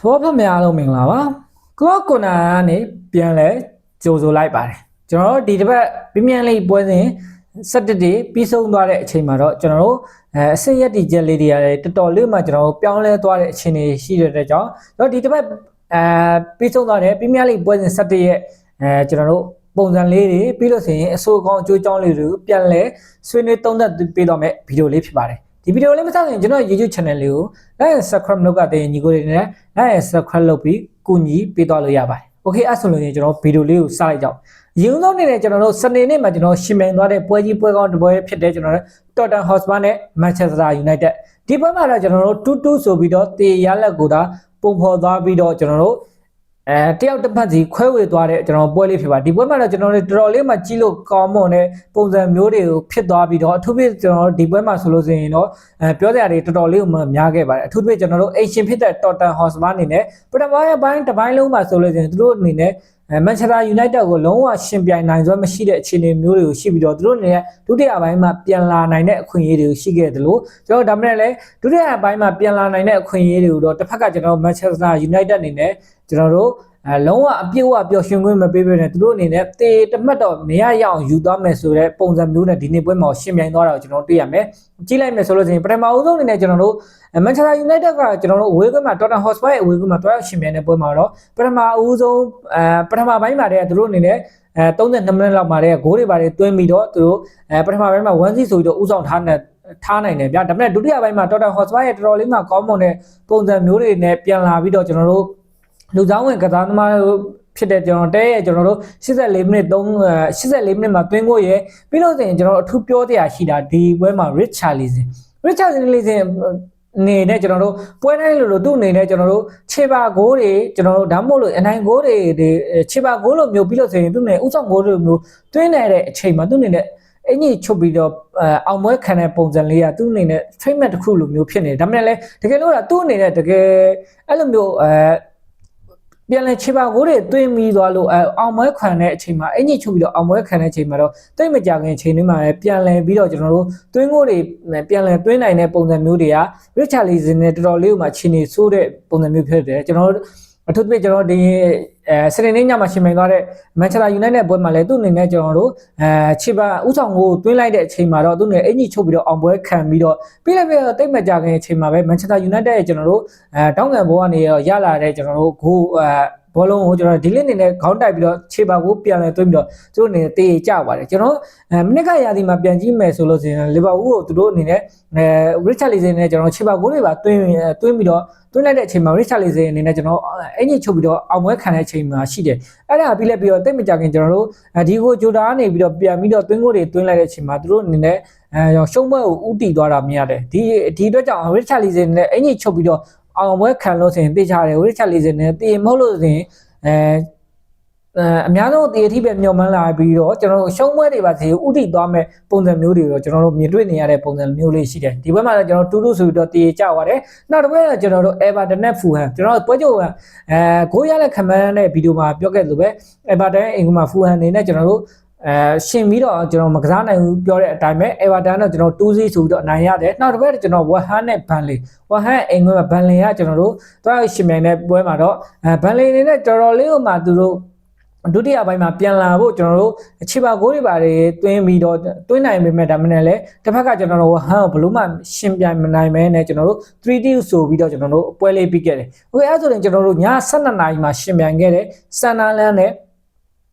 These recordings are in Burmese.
ဘောဖတ်များအားလုံးမင်္ဂလာပါကလော့ကွန်နာကနေပြန်လဲကြိုဆိုလိုက်ပါတယ်ကျွန်တော်တို့ဒီတစ်ပတ်ပြင်းပြန်လေးပွဲစဉ်17တေပြီးဆုံးသွားတဲ့အချိန်မှာတော့ကျွန်တော်တို့အဲအစိရက်တီချက်လေးတွေရတယ်တော်တော်လေးမှကျွန်တော်တို့ပြောင်းလဲသွားတဲ့အခြေအနေရှိတဲ့အတွက်ကြောင့်တော့ဒီတစ်ပတ်အဲပြီးဆုံးသွားတဲ့ပြင်းပြန်လေးပွဲစဉ်17ရက်အဲကျွန်တော်တို့ပုံစံလေးတွေပြီးလို့ဆိုရင်အဆိုးကောင်းအကျိုးကြောင်းလေးတွေပြန်လဲဆွေးနွေးသုံးသပ်ပေးတော့မယ့်ဗီဒီယိုလေးဖြစ်ပါတယ် ဒီဗီဒီယိုလေးမစောင့်ရင်ကျွန်တော် YouTube channel လေးကို like and subscribe လုပ်ကတဲ့ညီကိုတွေနဲ့ like and subscribe လုပ်ပြီးကူညီပေးသွားလို့ရပါတယ်။ Okay အဲ့ဆိုလို့ရင်ကျွန်တော်ဗီဒီယိုလေးကိုစလိုက်ကြအောင်။ရုံဆုံးနေတဲ့ကျွန်တော်တို့စနေနေ့မှာကျွန်တော်ရှင်မြန်သွားတဲ့ပွဲကြီးပွဲကောင်းတစ်ပွဲဖြစ်တဲ့ကျွန်တော်တို့ Tottenham Hotspur နဲ့ Manchester United ဒီပွဲမှာတော့ကျွန်တော်တို့2-2ဆိုပြီးတော့တေရလက်ကိုဒါပုံဖော်သွားပြီးတော့ကျွန်တော်တို့ အဲတယောက်တစ်ဖက်စီခွဲဝေသွားတဲ့ကျွန်တော်ပွဲလေးဖြစ်ပါဒီပွဲမှာတော့ကျွန်တော်တို့တော်တော်လေးမှကြီးလို့ကောင်းမွန်တဲ့ပုံစံမျိုးတွေကိုဖြစ်သွားပြီးတော့အထူးဖြင့်ကျွန်တော်တို့ဒီပွဲမှာဆိုလို့ဆိုရင်တော့အဲပြောစရာတွေတော်တော်လေးမှများခဲ့ပါတယ်အထူးဖြင့်ကျွန်တော်တို့အိမ်ရှင်ဖြစ်တဲ့ Tottenham Hotspur အနေနဲ့ပထမပိုင်းတစ်ပိုင်းလုံးမှာဆိုလို့ဆိုရင်သူတို့အနေနဲ့ အဲမန်ချက်စတာယူနိုက်တက်ကိုလုံးဝရှင်ပြိုင်နိုင်စွမ်းမရှိတဲ့အခြေအနေမျိုးတွေကိုရှိပြီးတော့သူတို့အနေနဲ့ဒုတိယပိုင်းမှာပြန်လာနိုင်တဲ့အခွင့်အရေးတွေကိုရှိခဲ့တယ်လို့ကျွန်တော်ဒါမှမဟုတ်လည်းဒုတိယပိုင်းမှာပြန်လာနိုင်တဲ့အခွင့်အရေးတွေကိုတော့တစ်ဖက်ကကျွန်တော်မန်ချက်စတာယူနိုက်တက်အနေနဲ့ကျွန်တော်တို့ အဲလုံးဝအပြည့်အဝပျော်ရွှင်ခွင့်မပေးဘဲနဲ့သူတို့အနေနဲ့တေတမတ်တော့မရရအောင်ယူသွားမယ်ဆိုတဲ့ပုံစံမျိုးနဲ့ဒီနေ့ပွဲမှာရှင်ပြိုင်သွားတာကိုကျွန်တော်တွေ့ရမယ်ကြည့်လိုက်မယ်ဆိုလို့ရှိရင်ပထမအဆုံးအနေနဲ့ကျွန်တော်တို့မန်ချက်စတာယူနိုက်တက်ကကျွန်တော်တို့အဝေးကွင်းမှာ Tottenham Hotspur ရဲ့အဝေးကွင်းမှာတွားရောက်ရှင်ပြိုင်တဲ့ပွဲမှာတော့ပထမအဦးဆုံးအဲပထမပိုင်းမှာတည်းကသူတို့အနေနဲ့အဲ32မိနစ်လောက်မှာတည်းကဂိုးတွေပါတယ်တွင်းပြီးတော့သူတို့အဲပထမပိုင်းမှာ1-0ဆိုပြီးတော့ဥဆောင်ထားနေထားနိုင်တယ်ဗျာဒါပေမဲ့ဒုတိယပိုင်းမှာ Tottenham Hotspur ရဲ့တော်တော်လေးမှကောင်းမွန်တဲ့ပုံစံမျိုးတွေနဲ့ပြန်လာပြီးတော့ကျွန်တော်တို့ လူဆောင်ဝင်ကစားသမားတို့ဖြစ်တဲ့ကျွန်တော်တဲရဲ့ကျွန်တော်တို့84မိနစ်3 84မိနစ်မှာတွင်းကိုရဲ့ပြီးလို့ဆိုရင်ကျွန်တော်အထူးပြောတရားရှိတာဒီပွဲမှာ Richarlison Richarlison နေနဲ့ကျွန်တော်တို့ပွဲတိုင်းလိုလိုသူ့အနေနဲ့ကျွန်တော်တို့ခြေပါဂိုးတွေကျွန်တော်တို့ဒါမှမဟုတ်လို့အနိုင်ဂိုးတွေခြေပါဂိုးလိုမျိုးပြီးလို့ဆိုရင်သူ့အနေဥဆောင်ဂိုးလိုမျိုးတွင်းနေတဲ့အချိန်မှာသူ့အနေနဲ့အင်ကြီးချုပ်ပြီးတော့အောင်ပွဲခံတဲ့ပုံစံလေးကသူ့အနေနဲ့ treatment တစ်ခုလိုမျိုးဖြစ်နေတယ်ဒါပေမဲ့လည်းတကယ်လို့ကသူ့အနေနဲ့တကယ်အဲ့လိုမျိုးအဲ ပြန်လဲခြေပါကိုတွေတွင်းပြီးသွားလို့အဲအောင်ပွဲခံတဲ့အချိန်မှာအင်ကြီးချုပ်ပြီးတော့အောင်ပွဲခံတဲ့အချိန်မှာတော့တိတ်မကြခင်အချိန်တွေမှာလည်းပြန်လဲပြီးတော့ကျွန်တော်တို့တွင်းကိုတွေပြန်လဲတွင်းနိုင်တဲ့ပုံစံမျိုးတွေက Richarlison နဲ့တော်တော်လေးမှခြေနေဆိုးတဲ့ပုံစံမျိုးဖြစ်တယ်ကျွန်တော်တို့ အထူးသဖြင့်ကျွန်တော်ဒီအဲစနေနေ့ညမှာရှင်မိန်သွားတဲ့မန်ချက်စတာယူနိုက်တက်ပွဲမှာလည်းသူ့အနေနဲ့ကျွန်တော်တို့အဲခြေပါဥဆောင်ကိုတွင်းလိုက်တဲ့အချိန်မှာတော့သူ့အနေအင်ကြီးချုပ်ပြီးတော့အောင်ပွဲခံပြီးတော့ပြီးလည်းပြီးတော့တိတ်မကြခင်အချိန်မှာပဲမန်ချက်စတာယူနိုက်တက်ရဲ့ကျွန်တော်တို့အဲတောင်းငံဘောကနေရလာတဲ့ကျွန်တော်တို့ဂိုးအဲ ဘောလုံးကိုကျွန်တော်ဒီလစ်နေနဲ့ခေါင်းတိုက်ပြီးတော့ခြေပါကိုပြန်လဲသွင်းပြီးတော့သူတို့အနေနဲ့တေးကြပါတယ်ကျွန်တော်အဲမိနစ်ကရာသီမှာပြန်ကြည့်မယ်ဆိုလို့ဆိုရင်လီဗာပူးကိုသူတို့အနေနဲ့အဲရစ်ချတ်လီဆန်နဲ့ကျွန်တော်ခြေပါကိုတွေပါသွင်းသွင်းပြီးတော့သွင်းလိုက်တဲ့အချိန်မှာရစ်ချတ်လီဆန်အနေနဲ့ကျွန်တော်အင်ကြီးချုပ်ပြီးတော့အောင်ပွဲခံတဲ့အချိန်မှာရှိတယ်အဲ့ဒါပြီးလက်ပြီးတော့တိတ်မကြခင်ကျွန်တော်တို့ဒီကိုဂျိုတာကနေပြီးတော့ပြန်ပြီးတော့သွင်းကိုတွေသွင်းလိုက်တဲ့အချိန်မှာသူတို့အနေနဲ့အဲရှုံးပွဲကိုဥတီသွားတာမြင်ရတယ်ဒီဒီအတွက်ကြောင့်ရစ်ချတ်လီဆန်နဲ့အင်ကြီးချုပ်ပြီးတော့ အောင်ပွဲခံလို့ဆိုရင်သိချတယ်ရစ်ချတ်လီဆန်နဲ့တည်မဟုတ်လို့ဆိုရင်အဲအများဆုံးတေအထိပဲမျောမှန်းလာပြီးတော့ကျွန်တော်တို့ရှုံးပွဲတွေပါစီဥတီသွားမဲ့ပုံစံမျိုးတွေတော့ကျွန်တော်တို့မြင်တွေ့နေရတဲ့ပုံစံမျိုးလေးရှိတယ်ဒီဘက်မှာတော့ကျွန်တော်တူတူဆိုပြီးတော့တေကြသွားတယ်နောက်တစ်ဘက်ကကျွန်တော်တို့ Everton နဲ့ Fulham ကျွန်တော်တို့ပွဲချုပ်အဲဂိုးရတဲ့ခမန်းတဲ့ဗီဒီယိုမှာပြောခဲ့လို့ပဲ Everton အင်ကူမှာ Fulham အနေနဲ့ကျွန်တော်တို့ အဲရှင်ပြီးတော့ကျွန်တော်မကစားနိုင်ဘူးပြောတဲ့အတိုင်းပဲ Everton တော့ကျွန်တော်2-0ဆိုပြီးတော့အနိုင်ရတယ်နောက်တစ်ဘက်ကျွန်တော် West Ham နဲ့ Burnley West Ham အင်္ဂလိပ် Burnley ကကျွန်တော်တို့တွားရှင်မြန်တဲ့ပွဲမှာတော့အဲ Burnley အနေနဲ့တော်တော်လေးဟိုမှာသူတို့ဒုတိယပိုင်းမှာပြန်လာဖို့ကျွန်တော်တို့အခြေပါကိုးတွေပါတယ်တွင်းပြီးတော့တွင်းနိုင်ပေမဲ့ဒါမှလည်းတစ်ဖက်ကကျွန်တော်တို့ဟန်ဘလို့မှရှင်းပြမနိုင်မဲနဲ့ကျွန်တော်တို့ 3D ဆိုပြီးတော့ကျွန်တော်တို့အပွဲလေးပြီးခဲ့တယ်။ဟုတ်ကဲ့အဲဆိုရင်ကျွန်တော်တို့ည12နာရီမှာရှင်းပြခဲ့တဲ့စန်နာလန်နဲ့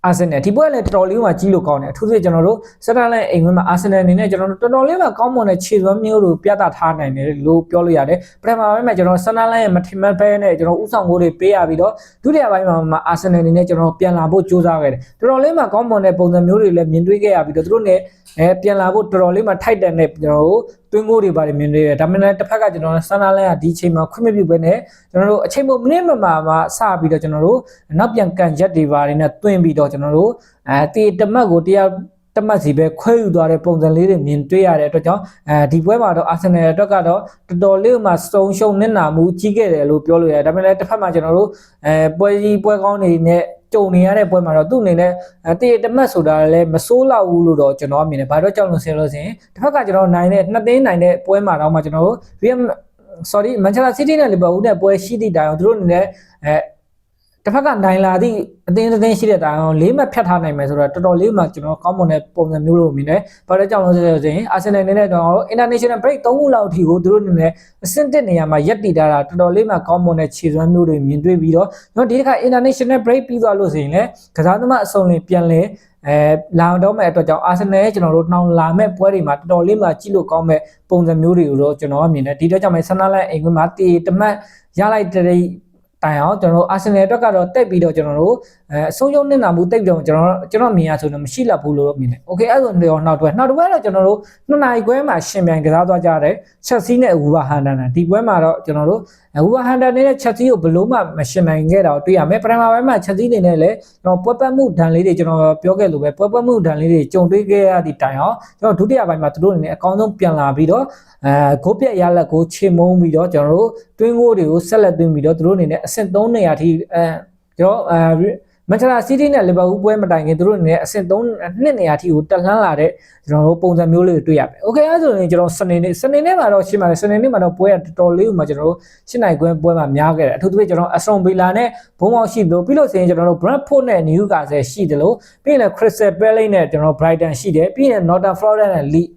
အာဆင်နယ်ဒီပွဲလည်းတော်တော်လေးမှကြီးလို့ကောင်းတယ်အထူးသဖြင့်ကျွန်တော်တို့စတန်လန်အိမ်ဝင်းမှာအာဆင်နယ်အနေနဲ့ကျွန်တော်တို့တော်တော်လေးမှကောင်းမွန်တဲ့ခြေစွမ်းမျိုးတို့ပြသထားနိုင်တယ်လို့ပြောလို့ရတယ်ပထမပိုင်းမှာကျွန်တော်စတန်လန်ရဲ့မထင်မှတ်ဘဲနဲ့ကျွန်တော်ဥဆောင်ကိုတွေပေးရပြီးတော့ဒုတိယပိုင်းမှာအာဆင်နယ်အနေနဲ့ကျွန်တော်ပြန်လာဖို့ကြိုးစားခဲ့တယ်တော်တော်လေးမှကောင်းမွန်တဲ့ပုံစံမျိုးတွေလည်းမြင်တွေ့ခဲ့ရပြီးတော့သူတို့နဲ့အဲပြန်လာဖို့တော်တော်လေးမှထိုက်တန်တဲ့ကျွန်တော်တို့တွင်းကိုတွေပါတယ်မြင်တွေ့ရတယ်ဒါမှမဟုတ်တစ်ဖက်ကကျွန်တော်စတန်လန်ကဒီချိန်မှာခွင့်မပြုဘဲနဲ့ကျွန်တော်တို့အချိန်မို့မိနစ်မှမှာမှစပြီးတော့ကျွန်တော်တို့နောက်ပြန်ကန်ချက်တွေပါတယ်နဲ့တွင်းပြီးတော့ကျွန်တော်တို့အဲတေတမတ်ကိုတရားတမတ်စီပဲခွဲယူသွားတဲ့ပုံစံလေးတွေမြင်တွေ့ရတဲ့အတွက်ကြောင့်အဲဒီပွဲမှာတော့အာဆင်နယ်အတွက်ကတော့တော်တော်လေးမှစုံရှုံနစ်နာမှုကြီးခဲ့တယ်လို့ပြောလို့ရတယ်ဒါပေမဲ့လည်းတစ်ဖက်မှာကျွန်တော်တို့အဲပွဲကြီးပွဲကောင်းတွေနဲ့ ကြုံနေရတဲ့ပွဲမှာတော့သူ့အနေနဲ့တည်တမတ်ဆိုတာလည်းမစိုးလောက်ဘူးလို့တော့ကျွန်တော်မြင်တယ်ဘာတော့ကြောက်လို့ဆင်းလို့ဆိုရင်တစ်ဖက်ကကျွန်တော်နိုင်တဲ့နှစ်သိန်းနိုင်တဲ့ပွဲမှာတော့မှကျွန်တော်တို့ VM sorry Manchester City နဲ့ Liverpool နဲ့ပွဲရှိသည့်တိုင်အောင်သူတို့အနေနဲ့အဲ တစ်ဖက်ကနိုင်လာသည့်အသင်းတစ်သင်းရှိတဲ့တိုင်အောင်လေးမှတ်ဖြတ်ထားနိုင်မယ်ဆိုတော့တော်တော်လေးမှကျွန်တော်ကောင်းမွန်တဲ့ပုံစံမျိုးလို့မြင်တယ်။ဘာလို့ကြောင့်လဲဆိုတော့ရင် Arsenal အနေနဲ့တော့ international break 3ခုလောက်အထိကိုသူတို့အနေနဲ့အဆင့်တက်နေရာမှာရက်တည်ထားတာတော်တော်လေးမှကောင်းမွန်တဲ့ခြေစွမ်းမျိုးတွေမြင်တွေ့ပြီးတော့ကျွန်တော်ဒီတစ်ခါ international break ပြီးသွားလို့ဆိုရင်လည်းကစားသမားအစုံလင်ပြန်လဲအဲလာတော့မဲ့အတွက်ကြောင့်အာဆင်နယ်ကျွန်တော်တို့နှောင်လာမဲ့ပွဲတွေမှာတော်တော်လေးမှကြည့်လို့ကောင်းမဲ့ပုံစံမျိုးတွေကိုတော့ကျွန်တော်ကမြင်တယ်ဒီတော့ကြောင့်မဲဆန္ဒလန်အိမ်ကွင်းမှာတီတမတ်ရလိုက်တဲ့ တိုင်အောင်ကျွန်တော်တို့အာဆင်နယ်အတွက်ကတော့တက်ပြီးတော့ကျွန်တော်တို့အဲအဆုံးရှုံးနေတာမှုတက်ပြီးတော့ကျွန်တော်ကျွန်တော်မြင်ရဆိုတော့မရှိလောက်ဘူးလို့မြင်တယ်။ Okay အဲ့ဆိုတော့နောက်တစ်နောက်တစ်ပွဲတော့ကျွန်တော်တို့နှစ်နိုင်ခွဲမှာရှင်ပြိုင်ကစားသွားကြတယ်ချက်စီနဲ့ဝူဘာဟန်ဒန်ဒီပွဲမှာတော့ကျွန်တော်တို့ဝူဘာဟန်ဒန်နဲ့ချက်စီကိုဘလို့မှမရှင်နိုင်ခဲ့တော့တွေ့ရမယ်ပထမပိုင်းမှာချက်စီနေနဲ့လည်းကျွန်တော်ပွဲပတ်မှုဒဏ်လေးတွေကျွန်တော်ပြောခဲ့လို့ပဲပွဲပတ်မှုဒဏ်လေးတွေကြုံတွေ့ခဲ့ရသည့်တိုင်အောင်ကျွန်တော်ဒုတိယပိုင်းမှာသူတို့အနေနဲ့အကောင်းဆုံးပြန်လာပြီးတော့အဲဂိုးပြက်ရလက်ကိုချေမုံပြီးတော့ကျွန်တော်တို့တွင်းကိုတွေကိုဆက်လက်သွင်းပြီးတော့သူတို့အနေနဲ့အဆင့်3နေရာထိအဲကျွန်တော်အဲ မန်ချက်စတာစီးတီးနဲ့လီဗာပူးပွဲမတိုင်ခင်သူတို့အနေနဲ့အဆင့်3နှစ်နေရာထိကိုတက်လှမ်းလာတဲ့ကျွန်တော်တို့ပုံစံမျိုးလေးတွေတွေ့ရမယ်။ Okay အဲဆိုရင်ကျွန်တော်စနေနေ့စနေနေ့မှာတော့ရှင်းပါတယ်စနေနေ့မှာတော့ပွဲကတော်တော်လေးကိုမှကျွန်တော်တို့ရှင်းနိုင်ခွင့်ပွဲမှာများခဲ့တယ်အထူးသဖြင့်ကျွန်တော်အဆွန်ဘီလာနဲ့ဘုံမောက်ရှိတယ်လို့ပြီးလို့ဆိုရင်ကျွန်တော်တို့ Brentford နဲ့ Newcastle ရှိတယ်လို့ပြီးရင် Crystal Palace နဲ့ကျွန်တော် Brighton ရှိတယ်ပြီးရင် Northern Florida နဲ့ Leeds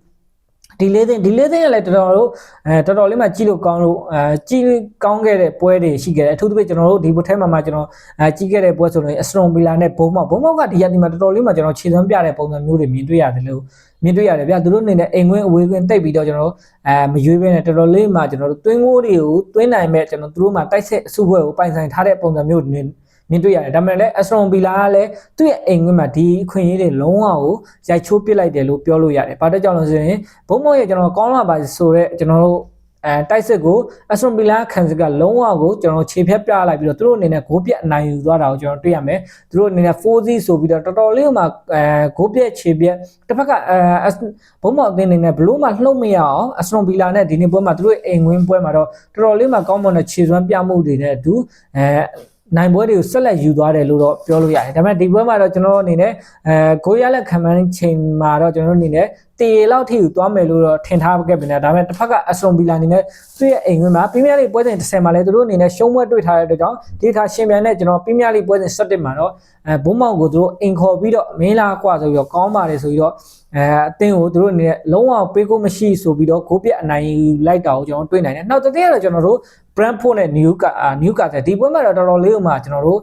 ဒီလေးသိန်းဒီလေးသိန်းကလည်းတော်တော်တို့အဲတော်တော်လေးမှကြည့်လို့ကောင်းလို့အဲကြည့်ကောင်းခဲ့တဲ့ပွဲတွေရှိခဲ့တယ်အထူးသဖြင့်ကျွန်တော်တို့ဒီဘုထဲမှာမှကျွန်တော်အဲကြည့်ခဲ့တဲ့ပွဲဆိုရင်အစရွန်ဘီလာနဲ့ဘုံမောက်ဘုံမောက်ကဒီရက်ဒီမှာတော်တော်လေးမှကျွန်တော်ခြေစွမ်းပြတဲ့ပုံစံမျိုးတွေမြင်တွေ့ရတယ်လို့မြင်တွေ့ရတယ်ဗျသူတို့အနေနဲ့အိမ်ဝင်းအဝေးကွင်းတိတ်ပြီးတော့ကျွန်တော်တို့အဲမရွေးဘဲနဲ့တော်တော်လေးမှကျွန်တော်တို့တွင်းငိုးတွေကိုတွင်းနိုင်မဲ့ကျွန်တော်တို့မှတိုက်ဆက်အစုပွဲကိုပိုင်ဆိုင်ထားတဲ့ပုံစံမျိုးတွေ မြင်တွေ့ရတယ်ဒါပေမဲ့လည်းအစရွန်ဘီလာကလည်းသူ့ရဲ့အိမ်ကွင်းမှာဒီအခွင့်အရေးတွေလုံးဝကိုရိုက်ချိုးပစ်လိုက်တယ်လို့ပြောလို့ရတယ်ဘာတဲ့ကြောင့်လဲဆိုရင်ဘုံမောက်ရဲ့ကျွန်တော်ကောင်းလာပါဆိုတော့ကျွန်တော်တို့အဲတိုက်စစ်ကိုအစရွန်ဘီလာခံစကလုံးဝကိုကျွန်တော်ခြေဖြတ်ပြလိုက်ပြီးတော့သူတို့အနေနဲ့ဂိုးပြက်အနိုင်ယူသွားတာကိုကျွန်တော်တွေ့ရမယ်သူတို့အနေနဲ့ 4C ဆိုပြီးတော့တော်တော်လေးမှအဲဂိုးပြက်ခြေပြက်တစ်ဖက်ကအဲဘုံမောက်အသင်းအနေနဲ့ဘလို့မှလှုပ်မရအောင်အစရွန်ဘီလာနဲ့ဒီနေ့ပွဲမှာသူတို့အိမ်ဝင်းပွဲမှာတော့တော်တော်လေးမှကောင်းမွန်တဲ့ခြေစွမ်းပြမှုတွေနဲ့အတူအဲ နိုင်ပွဲတွေကိုဆက်လက်ယူသွားတယ်လို့တော့ပြောလို့ရတယ်ဒါပေမဲ့ဒီပွဲမှာတော့ကျွန်တော်အနေနဲ့အဲဂိုးရလက်ခံမှန်းချိန်မှာတော့ကျွန်တော်အနေနဲ့တေလောက်ထိကိုသွားမယ်လို့တော့ထင်ထားခဲ့ပြန်တယ်ဒါပေမဲ့တစ်ဖက်ကအစရွန်ဘီလာအနေနဲ့သူ့ရဲ့အိမ်ဝင်မှာပရီးမီးယားလိပွဲစဉ်30မှာလည်းသူတို့အနေနဲ့ရှုံးပွဲတွေ့ထားတဲ့အတွက်ကြောင့်ဒီခါရှင်ပြန်နဲ့ကျွန်တော်ပရီးမီးယားလိပွဲစဉ်17မှာတော့အဲဘုံမောင်ကိုသူတို့အင်ခေါ်ပြီးတော့မင်းလာကွာဆိုပြီးတော့ကောင်းပါတယ်ဆိုပြီးတော့အဲအသင်းကိုသူတို့အနေနဲ့လုံးဝပေးကိုမရှိဆိုပြီးတော့ဂိုးပြအနိုင်လိုက်တာကိုကျွန်တော်တွေ့နိုင်တယ်နောက်တစ်သင်းကတော့ကျွန်တော်တို့ Brentford နဲ့ Newcastle Newcastle ဒီပွဲမှာတော့တော်တော်လေးဥမှာကျွန်တော်တို့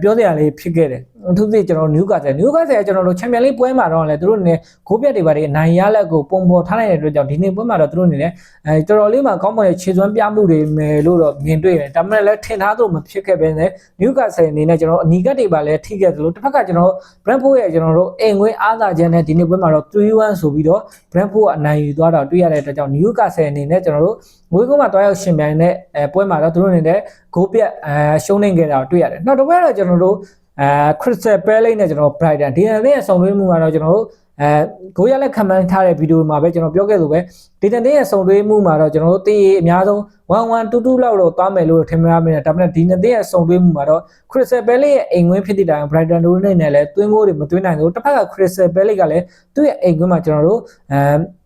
ပြောစရာလေးဖြစ်ခဲ့တယ်အထူးသဖြင့်ကျွန်တော် Newcastle Newcastle ကကျွန်တော်တို့ Champions League ပွဲမှာတော့လည်းသူတို့အနေနဲ့ဂိုးပြတွေပါတယ်နိုင်ရလက်ကိုပုံပေါ်ထားနိုင်တဲ့အတွက်ကြောင့်ဒီနေ့ပွဲမှာတော့သူတို့အနေနဲ့အဲတော်တော်လေးမှကောင်းမွန်တဲ့ခြေစွမ်းပြမှုတွေမယ်လို့တော့မြင်တွေ့တယ်ဒါပေမဲ့လည်းထင်ထားသလိုမဖြစ်ခဲ့ပဲနဲ့ Newcastle အနေနဲ့ကျွန်တော်အနီကတ်တွေပါလည်းထိခဲ့သလိုတစ်ဖက်ကကျွန်တော် Brentford ရဲ့ကျွန်တော်တို့အိမ်ငွေအားသာခြင်းနဲ့ဒီနေ့ပွဲမှာတော့3-1ဆိုပြီးတော့ Brentford ကအနိုင်ယူသွားတာတွေ့ရတဲ့အတွက်ကြောင့် Newcastle အနေနဲ့ကျွန်တော်တို့ငွေကုန်းမှာတွားရောက်ရှင်ပြိုင်တဲ့အဲပွဲမှာတော့သူတို့အနေနဲ့ဂိုးပြက်အဲရှုံးနေခဲ့တာတွေ့ရတယ်နောက်တစ်ပွဲတော့ကျွန်တော်တို့အဲ Crystal Palace နဲ့ကျွန်တော် Brighton ဒီနေ့ရဲ့ဆောင်ရွက်မှုကတော့ကျွန်တော်တို့အဲကိုရလက်ခံမှန်းထားတဲ့ဗီဒီယိုမှာပဲကျွန်တော်ပြောခဲ့လို့ပဲဒီတန်တဲ့ရဲ့စုံတွဲမှုမှာတော့ကျွန်တော်တို့တေးအများဆုံး1122လောက်တော့သွားမယ်လို့ထင်များမယ်ဒါပေမဲ့ဒီနှစ်တဲ့ရဲ့စုံတွဲမှုမှာတော့ Crystal Palace ရဲ့အိမ်ဝင်းဖြစ်တဲ့တိုင် Brighton တို့နဲ့လည်းသွင်းကိုတွေမသွင်းနိုင်ဘူးတစ်ဖက်က Crystal Palace ကလည်းသူ့ရဲ့အိမ်ကွင်းမှာကျွန်တော်တို့အဲ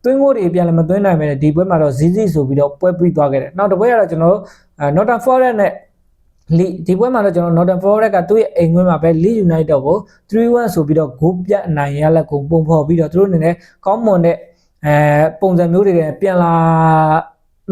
သွင်းကိုတွေပြန်လည်းမသွင်းနိုင်ပဲဒီပွဲမှာတော့ ZZ ဆိုပြီးတော့ပွဲပြီးသွားခဲ့တယ်နောက်တစ်ပွဲကတော့ကျွန်တော်တို့ Northern Forest နဲ့လီဒီပွဲမှာတော့ကျွန်တော် Northern Forest ကသူ့ရဲ့အိမ်ခွင်းမှာပဲ Leeds United ကို3-1ဆိုပြီးတော့ဂိုးပြတ်အနိုင်ရလက်ကိုပုံဖော်ပြီးတော့သူတို့အနေနဲ့ကောင်းမွန်တဲ့အဲပုံစံမျိုးတွေပြန်လာ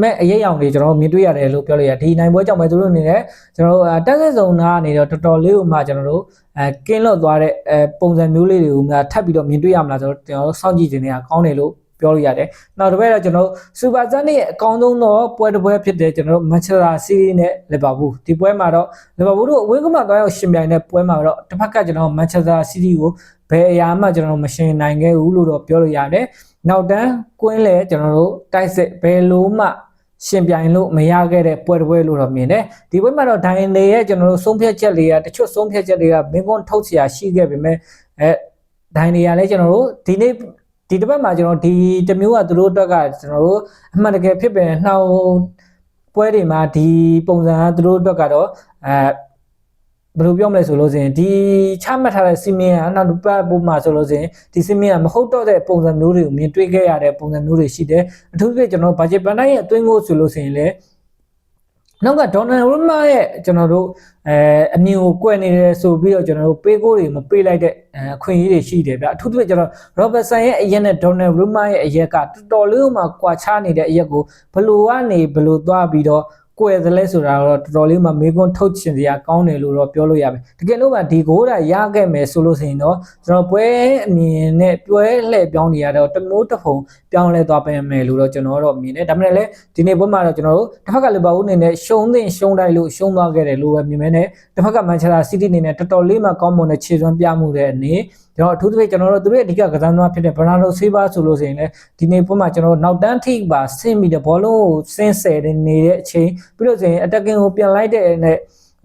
မဲ့အရေးအယောင်တွေကျွန်တော်မြင်တွေ့ရတယ်လို့ပြောလို့ရဒီနိုင်ပွဲကြောင့်ပဲသူတို့အနေနဲ့ကျွန်တော်တို့တက်ဆက်စုံသားအနေတော့တော်တော်လေးကိုမှကျွန်တော်တို့အဲကင်းလွတ်သွားတဲ့အဲပုံစံမျိုးလေးတွေကိုမှထပ်ပြီးတော့မြင်တွေ့ရမလားဆိုတော့ကျွန်တော်တို့စောင့်ကြည့်နေတာကောင်းတယ်လို့ ပြောလို့ရတယ်။နောက်တစ်ပတ်တော့ကျွန်တော်စူပါဇန်ရဲ့အကောင်းဆုံးသောပွဲတစ်ပွဲဖြစ်တဲ့ကျွန်တော်တို့မန်ချက်စတာစီးရီးနဲ့လီဗာပူးဒီပွဲမှာတော့လီဗာပူးတို့အဝေးကမှသွားရောက်ရှင်ပြိုင်တဲ့ပွဲမှာတော့တစ်ဖက်ကကျွန်တော်မန်ချက်စတာစီးရီးကိုဘယ်အရာမှကျွန်တော်မရှင်နိုင်ခဲ့ဘူးလို့တော့ပြောလို့ရတယ်။နောက်တန်းကွင်းလေကျွန်တော်တို့တိုက်စစ်ဘယ်လိုမှရှင်ပြိုင်လို့မရခဲ့တဲ့ပွဲတစ်ပွဲလို့တော့မြင်တယ်ဒီပွဲမှာတော့ဒိုင်လေရဲ့ကျွန်တော်တို့ဆုံးဖြတ်ချက်လေးကတချို့ဆုံးဖြတ်ချက်တွေကမင်းကွန်းထုတ်เสียရှိခဲ့ပေမဲ့အဲဒိုင်လေကလည်းကျွန်တော်တို့ဒီနေ့ ဒီတစ်ပတ်မှာကျွန်တော်ဒီတစ်မျိုးကသူတို့အတွက်ကကျွန်တော်တို့အမှန်တကယ်ဖြစ်ပင်နှောင်းပွဲတွေမှာဒီပုံစံကသူတို့အတွက်ကတော့အဲဘယ်လိုပြောမလဲဆိုလို့ဆိုရင်ဒီချမှတ်ထားတဲ့စီမင်းကနောက်တစ်ပတ်ပုံမှာဆိုလို့ဆိုရင်ဒီစီမင်းကမဟုတ်တော့တဲ့ပုံစံမျိုးတွေကိုမြင်တွေ့ခဲ့ရတဲ့ပုံစံမျိုးတွေရှိတယ်အထူးသဖြင့်ကျွန်တော်ဘာဂျက်ပန်တိုင်းရဲ့အတွင်းကိုဆိုလို့ဆိုရင်လည်း နောက်ကဒေါ်နယ်ရူမာရဲ့ကျွန်တော်တို့အဲအမြင်ကိုကွယ်နေတယ်ဆိုပြီးတော့ကျွန်တော်တို့ပေးကိုတွေမပေးလိုက်တဲ့အခွင့်အရေးတွေရှိတယ်ဗျအထူးသဖြင့်ကျွန်တော်ရောဘတ်ဆန်ရဲ့အရက်နဲ့ဒေါ်နယ်ရူမာရဲ့အရက်ကတော်တော်လေးမှကွာခြားနေတဲ့အရက်ကိုဘလို့ကနေဘလို့သွားပြီးတော့ ကွယ်သလဲဆိုတာတော့တော်တော်လေးမှမေကွန်းထုတ်ချင်စရာကောင်းတယ်လို့တော့ပြောလို့ရမယ်တကယ်လို့မှဒီကိုးတာရခဲ့မယ်ဆိုလို့ဆိုရင်တော့ကျွန်တော်ပွဲအမြင်နဲ့ပွဲလှည့်ပြောင်းနေရတော့တမိုးတစ်ဖုံပြောင်းလဲသွားပြန်မယ်လို့တော့ကျွန်တော်တော့မြင်တယ်ဒါပေမဲ့လည်းဒီနေ့ပွဲမှာတော့ကျွန်တော်တို့တစ်ဖက်ကလီဗာပူးအနေနဲ့ရှုံးသင့်ရှုံးတိုင်းလို့ရှုံးသွားခဲ့တယ်လို့ပဲမြင်မယ်နဲ့တစ်ဖက်ကမန်ချက်စတာစီးတီးအနေနဲ့တော်တော်လေးမှကောင်းမွန်တဲ့ခြေစွမ်းပြမှုတဲ့အနေကျွန်တော်အထူးသဖြင့်ကျွန်တော်တို့သူတို့ရဲ့အဓိကကစားသမားဖြစ်တဲ့ဘရာနိုဆေးဘာဆိုလို့ဆိုရင်လည်းဒီနေ့ပွဲမှာကျွန်တော်တို့နောက်တန်းထိပါဆင်းပြီးတဲ့ဘောလုံးကိုဆင်းဆယ်နေတဲ့အချိန်ပြီးတော့ဆိုရင် attacking ကိုပြန်လိုက်တဲ့နဲ့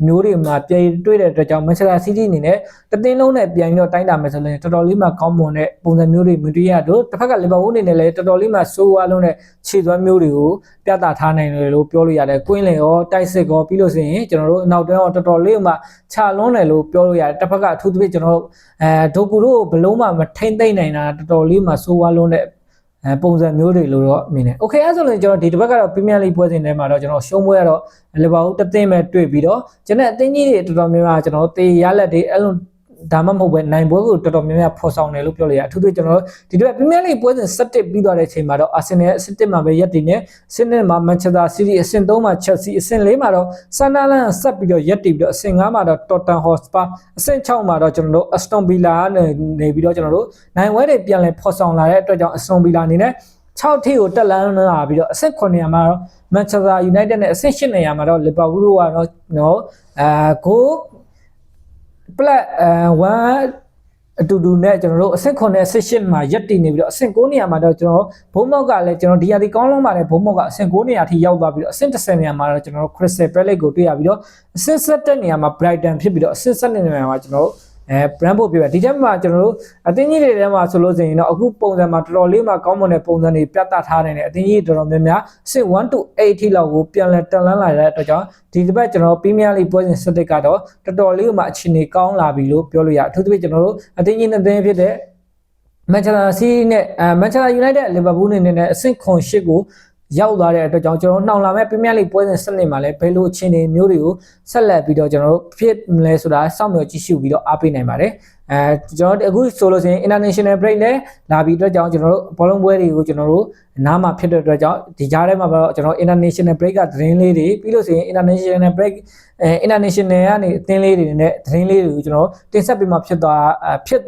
မျိုးတွေမှာပြေတွေ့တဲ့အတွက်ကြောင့် Manchester City အနေနဲ့တသင်းလုံးနဲ့ပြန်ပြီးတော့တိုင်းတာမယ်ဆိုရင်တော်တော်လေးမှကောင်းမွန်တဲ့ပုံစံမျိုးတွေမြင်တွေ့ရတော့တစ်ဖက်က Liverpool အနေနဲ့လည်းတော်တော်လေးမှဆိုးဝါးလုံးတဲ့ခြေသွမ်းမျိုးတွေကိုပြသထားနိုင်တယ်လို့ပြောလို့ရတယ်။ကွင်းလင်ရောတိုက်စစ်ရောပြီးလို့ဆိုရင်ကျွန်တော်တို့နောက်တန်းရောတော်တော်လေးမှခြာလွန်းတယ်လို့ပြောလို့ရတယ်။တစ်ဖက်ကအထူးသဖြင့်ကျွန်တော်တို့အဲဒိုကူတို့ဘလုံးမှမထိမ့်သိမ့်နိုင်တာတော်တော်လေးမှဆိုးဝါးလုံးတဲ့ အဲပုံစံမျိုးတွေလို့တော့မြင်တယ်။ Okay အဲဆိုရင်ကျွန်တော်ဒီတစ်ပတ်ကတော့ Premier League ပွဲစဉ်ထဲမှာတော့ကျွန်တော်ရှုံးပွဲကတော့လီဗာပူးတစ်သင်းပဲတွေ့ပြီးတော့ကျွန်တော်အသင်းကြီးတွေတော်တော်များများကျွန်တော်တေးရလက်တွေအဲ့လို ဒါမှမဟုတ်ပဲနိုင်ပွဲကိုတော်တော်များများဖော်ဆောင်တယ်လို့ပြောလို့ရအထူးသဖြင့်ကျွန်တော်ဒီတော့ Premier League ပွဲစဉ်7ပြီးသွားတဲ့အချိန်မှာတော့ Arsenal အဆင့်1မှာပဲရပ်တည်နေအဆင့်1မှာ Manchester City အဆင့်3မှာ Chelsea အဆင့်4မှာတော့ Sunderland ဆက်ပြီးတော့ရပ်တည်ပြီးတော့အဆင့်5မှာတော့ Tottenham Hotspur အဆင့်6မှာတော့ကျွန်တော်တို့ Aston Villa နဲ့နေပြီးတော့ကျွန်တော်တို့နိုင်ပွဲတွေပြန်လည်ဖော်ဆောင်လာတဲ့အတွက်ကြောင့် Aston Villa အနေနဲ့6ထိကိုတက်လန်းလာပြီးတော့အဆင့်9နေရာမှာတော့ Manchester United နဲ့အဆင့်8နေရာမှာတော့ Liverpool တို့ကတော့နော်အာကို ပလက်အဲ1အတူတူနဲ့ကျွန်တော်တို့အဆင့်9နဲ့အဆင့်8မှာရက်တည်နေပြီးတော့အဆင့်9နေရာမှာတော့ကျွန်တော်ဘုံမောက်ကလည်းကျွန်တော်ဒီယာဒီကောင်းလုံးပါတဲ့ဘုံမောက်ကအဆင့်9နေရာထိရောက်သွားပြီးတော့အဆင့်10နေရာမှာတော့ကျွန်တော်တို့ Crystal Palace ကိုတွေ့ရပြီးတော့အဆင့်7နေရာမှာ Brighton ဖြစ်ပြီးတော့အဆင့်7နေရာမှာကျွန်တော်တို့ အဲ brand ဖို့ပြပြဒီချက်မှာကျွန်တော်တို့အတင်းကြီးတွေထဲမှာဆိုလို့ဆိုရင်တော့အခုပုံစံမှာတော်တော်လေးမှကောင်းမွန်တဲ့ပုံစံတွေပြသထားနေတယ်အတင်းကြီးတော်တော်များများစစ်1 to 8ထိလောက်ကိုပြန်လဲတက်လန်းလာတဲ့အတွက်ကြောင့်ဒီတစ်ပတ်ကျွန်တော် Premier League ပွဲစဉ်စတစ်ကတော့တော်တော်လေးမှအခြေအနေကောင်းလာပြီလို့ပြောလို့ရအထူးသဖြင့်ကျွန်တော်တို့အတင်းကြီးနဲ့တင်းဖြစ်တဲ့ Manchester City နဲ့အဲ Manchester United Liverpool နဲ့နဲ့အဆင့်ခွန်8ကို ရောက်သွားတဲ့အတွက်ကြောင့်ကျွန်တော်နှောင်လာမဲ့ Premier League ပွဲစဉ်ဆက်လက်မှာလည်းဘယ်လိုအခြေအနေမျိုးတွေကိုဆက်လက်ပြီးတော့ကျွန်တော်တို့ဖြစ်မလဲဆိုတာစောင့်မျှော်ကြည့်ရှုပြီးတော့အားပေးနိုင်ပါတယ်အဲကျွန်တော်အခုဆိုလို့ဆိုရင် international break နဲ့လာပြီးအတွက်ကြောင့်ကျွန်တော်တို့ဘောလုံးပွဲတွေကိုကျွန်တော်တို့နားမှာဖြစ်တဲ့အတွက်ကြောင့်ဒီကြားထဲမှာတော့ကျွန်တော် international break ကသတင်းလေးတွေပြီးလို့ဆိုရင် international break အဲ international ကနေအသင်းလေးတွေနဲ့သတင်းလေးတွေကိုကျွန်တော်တင်ဆက်ပြီးမှဖြစ်သွားဖြစ်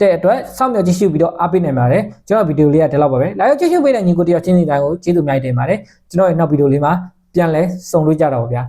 တဲ့အတွက်စောင့်မျှော်ကြည့်ရှုပြီးတော့အားပေးနိုင်ပါတယ်ကျွန်တော်ဗီဒီယိုလေးကဒီလောက်ပါပဲလာရောက်ကြည့်ရှုပေးတဲ့ညီကိုတယောက်ချင်းစီတိုင်းကိုကျေးဇူးအများကြီးတင်ပါတယ်ကျွန်တော်ရဲ့နောက်ဗီဒီယိုလေးမှာပြန်လဲဆုံတွေ့ကြတော့ပါဗျာ